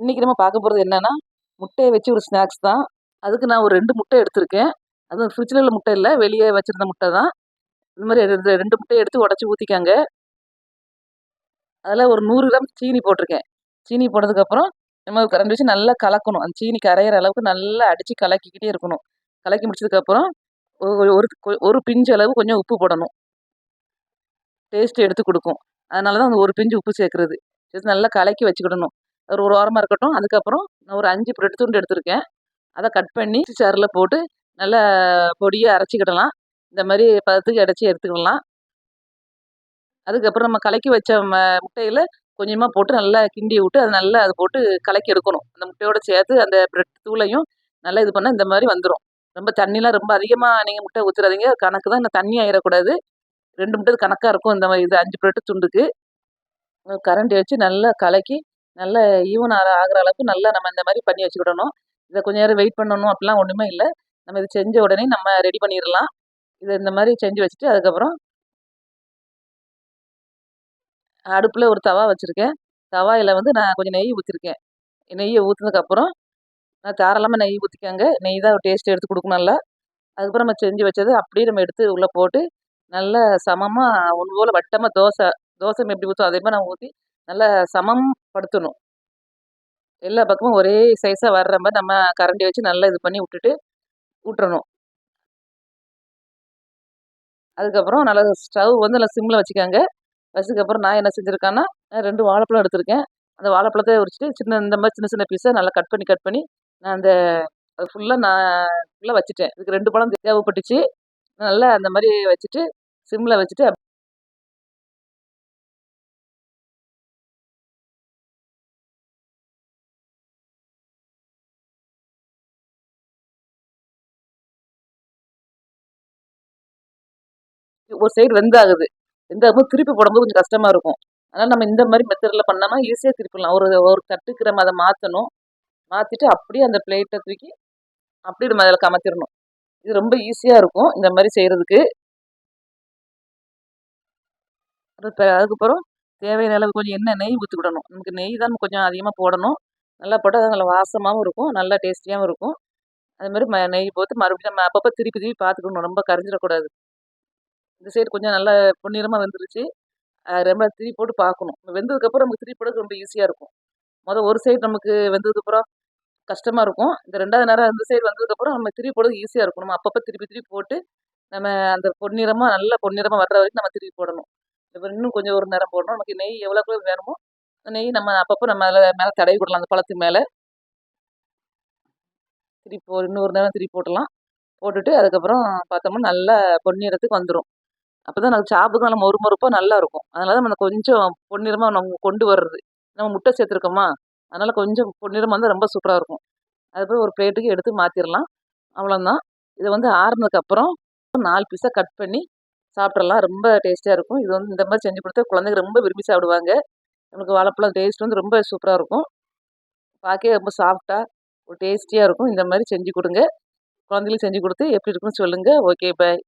இன்றைக்கி நம்ம பார்க்க போகிறது என்னென்னா முட்டையை வச்சு ஒரு ஸ்நாக்ஸ் தான். அதுக்கு நான் ஒரு ரெண்டு முட்டை எடுத்திருக்கேன். அதுவும் ஃப்ரிட்ஜில் உள்ள முட்டை இல்லை வெளியே வச்சுருந்த முட்டை தான். இந்த மாதிரி ரெண்டு ரெண்டு முட்டையை எடுத்து உடச்சி ஊற்றிக்காங்க அதில் ஒரு நூறு கிராம் சீனி போட்டிருக்கேன். சீனி போட்டதுக்கப்புறம் நம்ம கரண்ட் வச்சு நல்லா கலக்கணும். அந்த சீனி கரையிற அளவுக்கு நல்லா அடித்து கலக்கிக்கிட்டே இருக்கணும். கலக்கி முடிச்சதுக்கப்புறம் ஒரு ஒரு ஒரு பிஞ்சு அளவு கொஞ்சம் உப்பு போடணும். டேஸ்ட்டு எடுத்து கொடுக்கும். அதனால தான் அந்த ஒரு பிஞ்சு உப்பு சேர்க்குறது. நல்லா கலக்கி வச்சுக்கிடணும். ஒரு ஒரு வாரமாக இருக்கட்டும். அதுக்கப்புறம் நான் ஒரு அஞ்சு பிரெட் துண்டு எடுத்திருக்கேன். அதை கட் பண்ணி சாரில் போட்டு நல்லா பொடியாக அரைச்சிக்கிடலாம் இந்த மாதிரி பதத்துக்கு அடைச்சி எடுத்துக்கலாம். அதுக்கப்புறம் நம்ம கலக்கி வச்ச ம முட்டையில் கொஞ்சமாக போட்டு நல்லா கிண்டி விட்டு அதை நல்லா அதை போட்டு கலக்கி எடுக்கணும். அந்த முட்டையோடு சேர்த்து அந்த பிரெட் தூளையும் நல்லா இது பண்ணால் இந்த மாதிரி வந்துடும் ரொம்ப தண்ணிலாம் ரொம்ப அதிகமாக நீங்கள் முட்டை ஊற்றுறாதீங்க கணக்கு தான் இந்த தண்ணி ஆயிடக்கூடாது ரெண்டு முட்டை கணக்காக இருக்கும் இந்த மாதிரி இது அஞ்சு பிரெட்டு துண்டுக்கு. கரண்டி வச்சு நல்லா கலக்கி நல்ல ஈவன் ஆகிற ஆகிற அளவுக்கு நல்லா நம்ம இந்த மாதிரி பண்ணி வச்சுக்கிடணும். இதை கொஞ்சம் நேரம் வெயிட் பண்ணணும் அப்படிலாம் ஒன்றுமே இல்லை. நம்ம இது செஞ்ச உடனே நம்ம ரெடி பண்ணிடலாம் இதை இந்த மாதிரி செஞ்சு வச்சுட்டு அதுக்கப்புறம் அடுப்பில் ஒரு தவா வச்சுருக்கேன். தவாயில் வந்து நான் கொஞ்சம் நெய் ஊற்றிருக்கேன் நெய்யை ஊற்றினதுக்கப்புறம் நான் தாராளமாக நெய் ஊற்றிக்காங்க நெய் தான் டேஸ்ட் எடுத்து கொடுக்கும் நல்லா. அதுக்கப்புறம் நம்ம செஞ்சு வச்சது அப்படியே நம்ம எடுத்து உள்ளே போட்டு நல்லா சமமாக ஒன்று போல் வட்டமாக தோசை தோசை எப்படி ஊற்றும் அதே மாதிரி நான் ஊற்றி நல்லா சமம் படுத்தணும். எல்லா பக்கமும் ஒரே சைஸாக வர்ற மாதிரி நம்ம கரண்டி வச்சு நல்லா இது பண்ணி விட்டுட்டு விட்டுறணும் அதுக்கப்புறம் நல்லா ஸ்டவ் வந்து நல்லா சிம்மில் வச்சுக்கோங்க. வச்சதுக்கப்புறம் நான் என்ன செஞ்சுருக்கேன்னா ரெண்டு வாழைப்பழம் எடுத்திருக்கேன். அந்த வாழைப்பழத்தை உரிச்சிட்டு சின்ன இந்த மாதிரி சின்ன சின்ன பீஸாக நல்லா கட் பண்ணி கட் பண்ணி நான் அந்த அது ஃபுல்லாக நான் ஃபுல்லாக வச்சுட்டேன். இதுக்கு ரெண்டு பழம் தேவைப்பட்டுச்சு. நல்லா அந்த மாதிரி வச்சுட்டு சிம்மில் வச்சுட்டு ஒரு சைடு வெந்தாகுது. வெந்தாகும்போது திருப்பி போடும்போது கொஞ்சம் கஷ்டமாக இருக்கும். அதனால் நம்ம இந்த மாதிரி மெத்தடில் பண்ணாமல் ஈஸியாக திருப்பிடலாம். ஒரு ஒரு தட்டுக்கு நம்ம அதை மாற்றணும் மாற்றிட்டு அப்படியே அந்த பிளேட்டை தூக்கி அப்படியே நம்ம அதில் கமத்திடணும். இது ரொம்ப ஈஸியாக இருக்கும் இந்த மாதிரி செய்கிறதுக்கு அதுக்கப்புறம் தேவையான அளவு கொஞ்சம் என்ன நெய் ஊற்றிக்கிடணும் நமக்கு நெய் தான் கொஞ்சம் அதிகமாக போடணும். நல்லா போட்டால் அது நல்லா வாசமாகவும் இருக்கும். நல்லா டேஸ்டியாகவும் இருக்கும். அது மாதிரி ம நெய் போட்டு மறுபடியும் நம்ம அப்பப்போ திருப்பி திருப்பி பார்த்துக்கணும். ரொம்ப கரைஞ்சிடக்கூடாது. இந்த சைடு கொஞ்சம் நல்லா பொன்னிறமாக வெந்துருச்சு. ரொம்ப திருப்பி போட்டு பார்க்கணும். வெந்ததுக்கப்புறம் நமக்கு திருப்பி போட ரொம்ப ஈஸியாக இருக்கும். மொதல் ஒரு சைடு நமக்கு வெந்ததுக்கப்புறம் கஷ்டமாக இருக்கும். இந்த ரெண்டாவது நேரம் அந்த சைடு வந்ததுக்கப்புறம் நம்ம திருப்பி போடுறது ஈஸியாக இருக்கும். நம்ம அப்பப்போ திருப்பி திருப்பி போட்டு நம்ம அந்த பொன்னிறமாக நல்ல பொன்னிறமாக வர்ற வரைக்கும் நம்ம திருப்பி போடணும். இன்னும் கொஞ்சம் ஒரு நேரம் போடணும். நமக்கு நெய் எவ்வளோ வேணுமோ நெய் நம்ம அப்பப்போ நம்ம அதில் மேலே தடவி விடலாம் அந்த பழத்துக்கு மேலே. திருப்பி இன்னொரு நேரம் திருப்பி போட்டலாம். போட்டுட்டு அதுக்கப்புறம் பார்த்தோம்னா நல்லா பொன்னிறத்துக்கு வந்துடும் அப்போ தான் நமக்கு சாப்பிட்றதுக்கு நல்லா மொறு மொறுப்பாக நல்லா இருக்கும். அதனால தான் நம்ம கொஞ்சம் பொன்னிறமாக நம்ம கொண்டு வர்றது. நம்ம முட்டை சேர்த்துருக்கோமா? அதனால் கொஞ்சம் பொன்னிறமாக இருந்தால் ரொம்ப சூப்பராக இருக்கும். அதுக்கப்புறம் ஒரு பிளேட்டுக்கு எடுத்து மாற்றிடலாம் அவ்வளோதான் இதை வந்து ஆறுனதுக்கப்புறம் நாலு பீஸாக கட் பண்ணி சாப்பிட்றலாம் ரொம்ப டேஸ்ட்டாக இருக்கும். இது வந்து இந்த மாதிரி செஞ்சு கொடுத்தா குழந்தைங்க ரொம்ப விரும்பி சாப்பிடுவாங்க. நமக்கு வாழைப்பழம் டேஸ்ட் வந்து ரொம்ப சூப்பராக இருக்கும். பார்க்கவே ரொம்ப சாஃப்டாக ஒரு டேஸ்டியாக இருக்கும். இந்த மாதிரி செஞ்சு கொடுங்க. குழந்தைகளுக்கு செஞ்சு கொடுத்து எப்படி இருக்குன்னு சொல்லுங்கள் ஓகே பாய்.